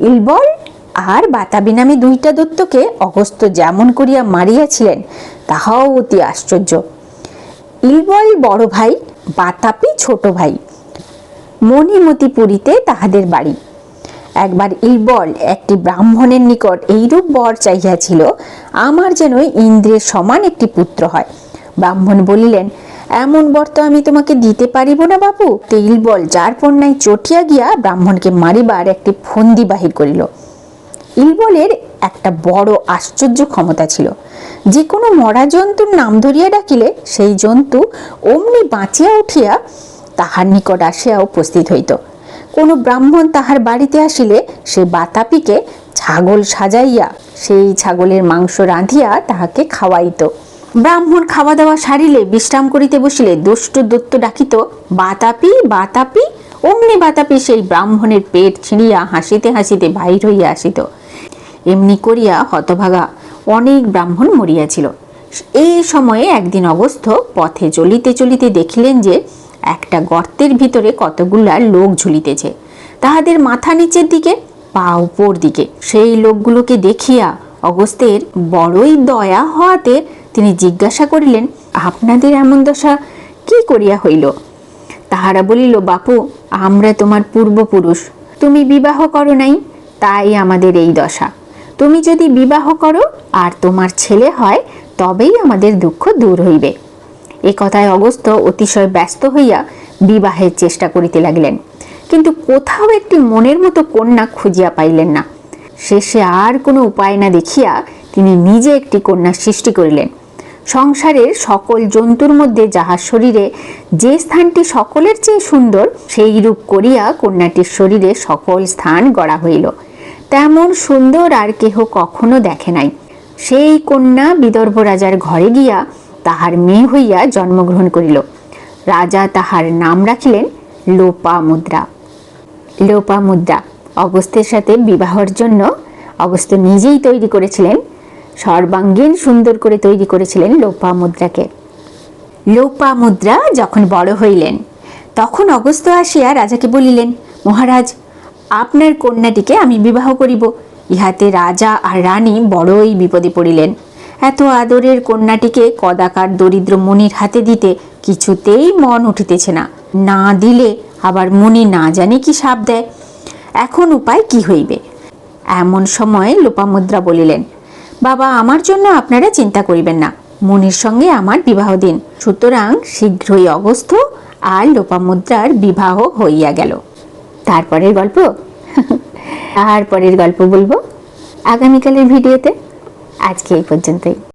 ইলবল আর বাতাবি নামে দুইটা দত্তকে অগস্ত যেমন করিয়া মারিয়াছিলেন, তাহাও অতি আশ্চর্য। ইলবল বড় ভাই বাতাপি ছোট ভাই। মণিমতিপুরীতে তাহাদের বাড়ি। একবার ইলবল একটি ব্রাহ্মণের নিকট এইরূপ বর চাহিয়াছিল, আমার যেন ইন্দ্রের সমান একটি পুত্র হয়। ব্রাহ্মণ বলিলেন এমন বর তো আমি তোমাকে দিতে পারিব না, বাবু। তো ইলবল যার পণ্যায় চটিয়া গিয়া ব্রাহ্মণকে মারিবার একটি ফন্দি বাহির করিল। ইলবলের একটা বড় আশ্চর্য ক্ষমতা ছিল। যে কোনো মরা জন্তুর নাম ধরিয়া ডাকিলে সেই জন্তু অমনি বাঁচিয়া উঠিয়া তাহার নিকট আসিয়া উপস্থিত হইত। কোনো ব্রাহ্মণ তাহার বাড়িতে আসিলে সে বাতাপিকে ছাগল সাজাইয়া সেই ছাগলের মাংস রাঁধিয়া তাহাকে খাওয়াইত। ব্রাহ্মণ খাওয়া দাওয়া সারিলে বিশ্রাম করিতে বসিলে দুষ্ট দত্ত ডাকিত, বাতাপি বাতাপি? অমনি বাতাপি সেই ব্রাহ্মণের পেট ছিঁড়িয়া হাসিতে হাসিতে বাহির হইয়া আসিত। এমনি করিয়া হতভাগা অনেক ব্রাহ্মণ মরিয়াছিল। এই সময়ে একদিন অবস্থ পথে চলিতে চলিতে দেখিলেন যে একটা গর্তের ভিতরে কতগুলা লোক ঝুলিতেছে। তাহাদের মাথা নিচের দিকে, পা উপর দিকে। সেই লোকগুলোকে দেখিয়া অগস্তের বড়ই দয়া হওয়াতে তিনি জিজ্ঞাসা করিলেন, আপনাদের এমন দশা কি করিয়া হইল? তাহারা বলিল, বাপু, আমরা তোমার পূর্বপুরুষ। তুমি বিবাহ করো নাই, তাই আমাদের এই দশা। তুমি যদি বিবাহ করো আর তোমার ছেলে হয়, তবেই আমাদের দুঃখ দূর হইবে। এ কথায় অগস্ত অতিশয় ব্যস্ত হইয়া বিবাহের চেষ্টা করিতে লাগিলেন। কিন্তু কোথাও একটি মনের মতো কন্যা খুঁজিয়া পাইলেন না। শেষে আর কোনো উপায় না দেখিয়া তিনি নিজে একটি কন্যা সৃষ্টি করিলেন। সংসারের সকল জন্তুর মধ্যে যাহার শরীরে যে স্থানটি সকলের চেয়ে সুন্দর সেই রূপ করিয়া কন্যাটির শরীরে সকল স্থান গড়া হইল। তেমন সুন্দর আর কেহ কখনো দেখে নাই। সেই কন্যা বিদর্ভ রাজার ঘরে গিয়া তাহার মেয়ে হইয়া জন্মগ্রহণ করিল। রাজা তাহার নাম রাখিলেন লোপা মুদ্রা লোপা মুদ্রা অগস্তের সাথে বিবাহর জন্য অগস্ত নিজেই তৈরি করেছিলেন। সর্বাঙ্গীন সুন্দর করে তৈরি করেছিলেন লোপা মুদ্রাকে। লোপা মুদ্রা যখন বড় হইলেন, তখন অগস্ত আসিয়া রাজাকে বলিলেন, মহারাজ, আপনার কন্যাটিকে আমি বিবাহ করিব। ইহাতে রাজা আর রানী বড়ই বিপদে পড়িলেন। এত আদরের কন্যাটিকে কদাকার দরিদ্র মুনির হাতে দিতে কিছুতেই মন উঠিতেছে না। না দিলে আবার মুনি না জানে কি সাপ দেয়। এখন উপায় কি হইবে? এমন সময় লোপামুদ্রা বলিলেন বাবা, আমার জন্য আপনারা চিন্তা করিবেন না। মনির সঙ্গে আমার বিবাহ দিন। সুতরাং শীঘ্রই অগস্ত আর লোপামুদ্রার বিবাহ হইয়া গেল। তারপরের গল্প? তারপরের গল্প বলব? আগামীকালের ভিডিওতে? আজকে এই পর্যন্তই।